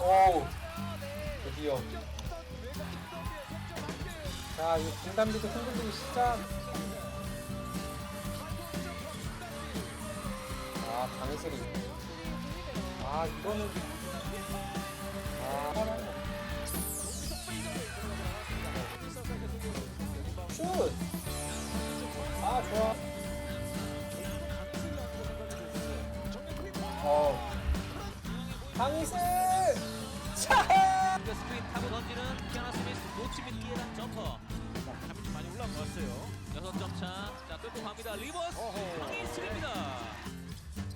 오 드디어. 자 이거 중단비도 흔들리기 시작. 아 방해슬이 아 이거는 아 슛! 아 좋아. 어. 타고 던지는 키아나 스미스 놓치면 기회란 점퍼. 감이 좀 많이 올라왔어요. 여섯 점 차. 자 끌고 갑니다. 리버스 황희슬입니다.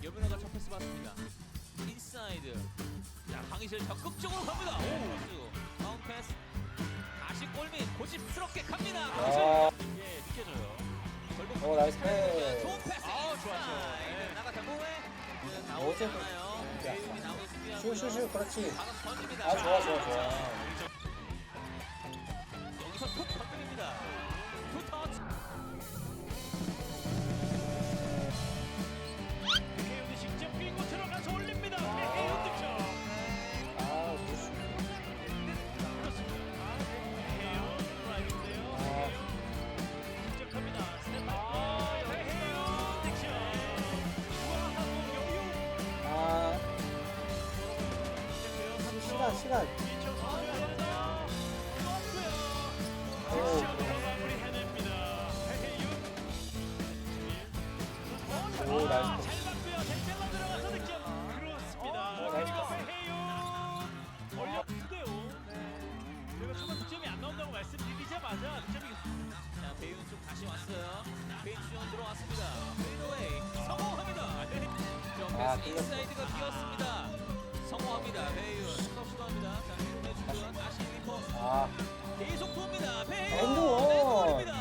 여민호가 첫 패스 받습니다. 인사이드. 자 황희슬 적극적으로 갑니다. 오. 다운 패스. 다시 골밑. 고집스럽게 갑니다. 아, 예, 느껴져요. 결국 어, 나이스. 패스. 좋은 패스. 아, 좋았죠. 네. 나가자. 후에. 나오지 않아요 슈슈슈 그렇지. 아 좋아 좋아 좋아. 여기서 툭 건드립니다 점이 안 나온다고 말씀드리자마자 득점이 자 배윤 쪽 다시 왔어요 배윤 주전 들어왔습니다 페이드웨이 성공합니다 네. 아, 인사이드가 비었습니다 성공합니다 배윤 시도합니다. 자 해주고요 다시 리퍼 아. 계속 돕니다. 배윤 엔드원. 엔드원입니다.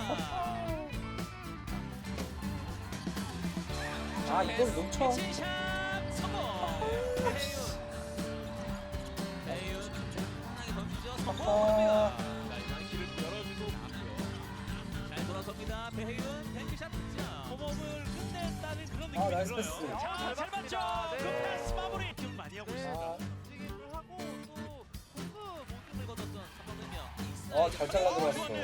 아, 이걸 놓쳐. 샷 성공. 배윤 배윤 편하게 던지죠. 성공합니다. 자 이번에 길을 열어주고 맞고요. 잘 돌아섭니다. 배윤 뱅크샷 득점. 공업을 끝냈다는 그런 느낌이 아, 나이스 들어요. 패스. 자, 잘 맞죠? 네. 그 패스 마무리. 좀 많이 하고 있습니다. 아, 어, 잘 잘라 어. 어? 네.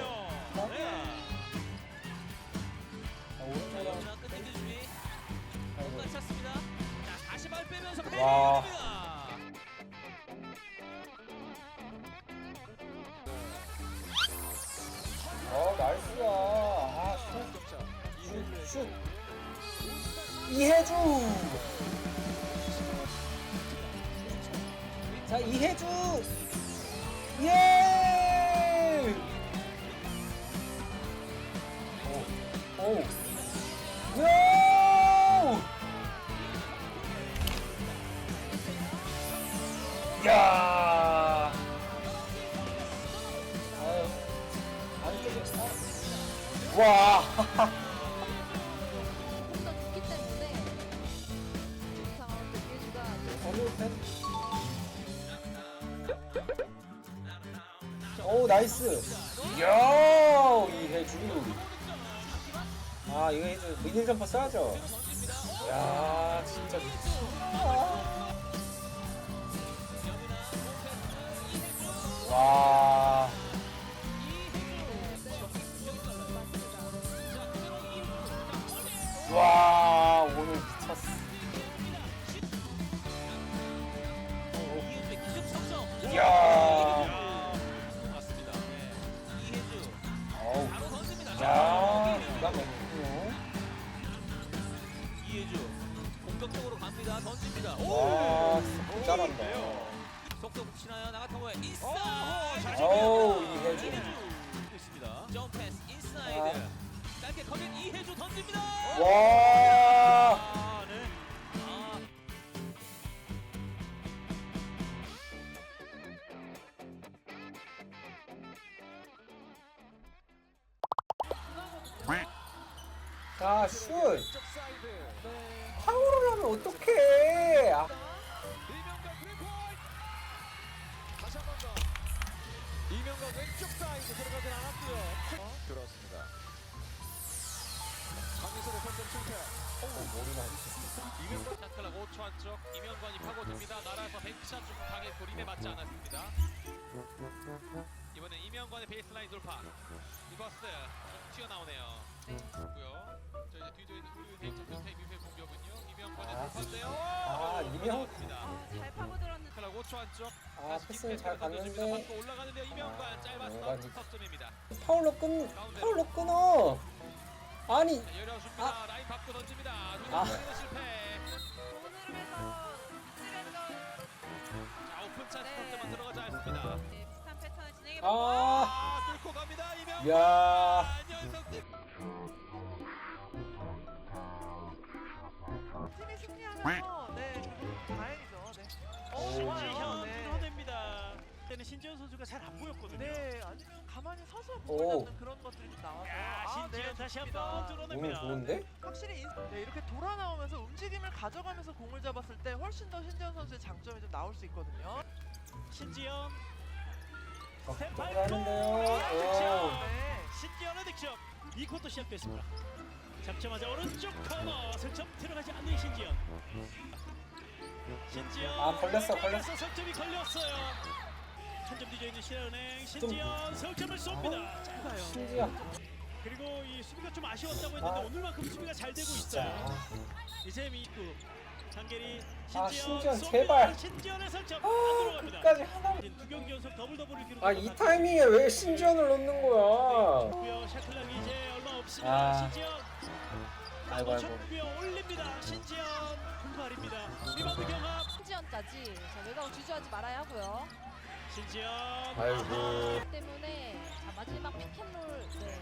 아, 와. 어 나이스야 아 슛 슛 슛 이해주 자 이해주 예 오, 오. 요! 야! 와! 이. 오, 나이스! 이야! 이해주. 아, 이거 해주. 미들 점퍼 써야죠. 야 진짜. 와, 던집니다 와, 오 잘한다. 속도 붙이나요 오, 인사이드 잘 어우, 잡힙니다. 이해주. 있습니다 점프 패스 인사이드 짧게 커진 이혜주 던집니다 와. 들어가진 않았고요. 들어왔습니다. 강민선의 선점 실패. 머리나 했어. 이명관 샤클락 5초 안쪽 이명관이 파고듭니다. 날아서 뱅크샷 좀 강했고 림에 맞지 않았습니다. 이번엔 이명관의 베이스라인 돌파. 리버스 좀 튀어나오네요. 고요. 저 이제 뒤져 있는 우리 베이스 미회 공격은요. 이명관의 아, 돌파인데요. 아, 이명- 아, 잘 파고들었는데. 샤클락 5초 안쪽. 아, 패스는 잘. 갔는데 아, 짧았어. 이명관이- 석점입니다. 파울로 끊 파울로 끊어. 아니 자, 열어줍니다. 라인 받고 던집니다. 아. 실패. 찔렸던 자, 오픈 찬스 네. 석점만 들어가지 않습니다. 네, 비슷한 패턴을 진행해 아 아, 뚫고 갑니다. 이명관. 야. 승리하면서 네 다행이죠. 네. 어 오. 신지현 네. 끊어냅니다. 그때는 신지현 선수가 잘 안 보였거든요. 네 아니면 가만히 서서 오. 공을 잡는 그런 것들이 좀 나와서 야, 아, 신지현 네, 다시 좋습니다. 한번 오늘 뚫어냅니다. 좋은데? 확실히 인- 네, 이렇게 돌아 나오면서 움직임을 가져가면서 공을 잡았을 때 훨씬 더 신지현 선수의 장점이 좀 나올 수 있거든요. 신지현 어, 스텝 또 밟고 하는데요. 득점. 네. 신지현의 득점. 이 쿼터 시작됐습니다. 잡자마자 오른쪽 코너 슬점 들어가지 않는 신지현. 신지현 아, 걸렸어, 왼쪽에서 석점이 걸렸어요. 한 점 뒤져 있는 신한은행 신지현 석점을 쏩니다. 짧아요. 심지어 그리고 이 수비가 좀 아쉬웠다고 했는데 아. 오늘만큼 수비가 잘 되고. 있어요. 이제 미구 장계리 아, 신지현 쏩니다. 제발. 신지현의 설점 아, 안 들어갑니다. 끝까지 하나. 두 경기 연속 더블 더블을 기록. 아이 타이밍에 왜 신지현을 넣는 거야? 고요 샤클락이 이제 얼마 없습니다. 아. 신지현 아이고 아이고. 정구요 올립니다. 신지현 분발입니다. 리바운드 경합 신지연까지 자, 외곽을 주저하지 말아야 하고요. 신지현 아이고. 때문에 자, 마지막 피켓롤 네.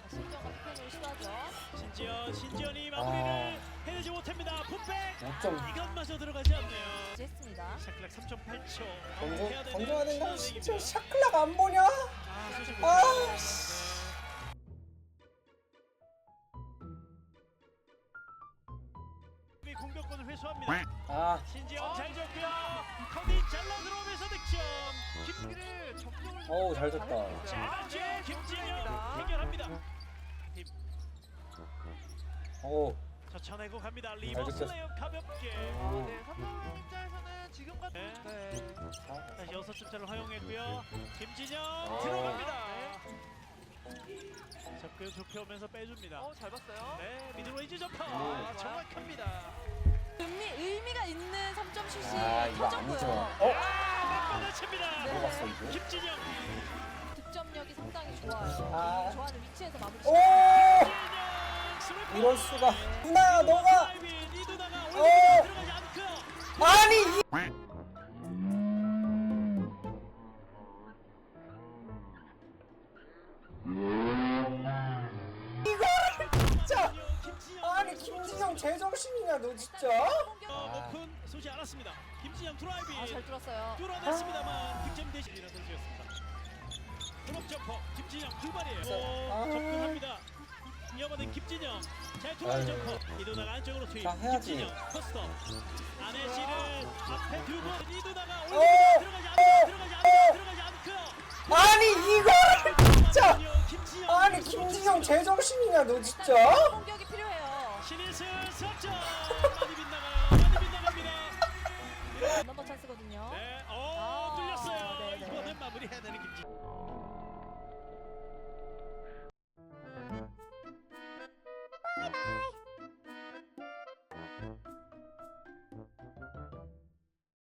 자, 신지연과 피켓롤 시도하죠. 신지현 신지현이 아. 마무리를 해내지 못합니다. 풋백 5점 이것마저 들어가지 않네요. 이제 했습니다. 샤클락 3.8초 던져 던져야 된다. 진짜 샤클락 안 보냐? 아, 소식 아, 아, 씨. 수비를 적극을 어우, 잘. 잘했어요. 자, 네, 김지현 좋습니다. 해결합니다. 오. 자, 쳐내고 갑니다. 리버스 됐어. 레이업 가볍게. 어, 네, 삼성 입장에서는 지금 같은 네. 네. 다시 여섯 점차를 활용했고요. 김진영 아. 들어갑니다. 접근 좁혀오면서 빼줍니다. 어, 잘 봤어요. 네, 미드레인지 점퍼 네. 정확합니다. 의미, 의미가 있는 3점 슛이 아 이거 아니죠. 터졌고요. 어? 아, 뻗어 칩니다. 뭐 봤어 이거? 김진영. 득점력이 상당히 좋아요. 아. 좋아하는 위치에서 마무리. 오! 이럴 수가. 누나 너가 이 누나가 어! 올리고 들어가지 않고요. 아니 이 제정신이냐 너 진짜? 어, 오픈 쏘지 않았습니다. 김진영 드라이빙. 아, 잘 뚫었어요. 뚫어냈습니다만 득점 대신 이라는 선수였습니다. 드롭 점퍼 김진영 불발이에요. 아. 오, 접근합니다. 이어받은 김진영 잘. 돌아온 점퍼 이두나가 안쪽으로 투입. 자, 해야지. 김진영 안에 씨를 앞에 두고 이두나가 오! 올리고 들어가지 않고 들어가지 않고 들어가지 않고요. 아니 이걸 진짜 김진영 아니 김진영 제정신이냐 너 진짜? 공격이. 신이슬 석점 많이 빗나가요. 많이 빗나갑니다. 넘버 찬스거든요. 네, 어 아, 뚫렸어요. 네, 네. 이번엔 마무리해야 되는 김진영.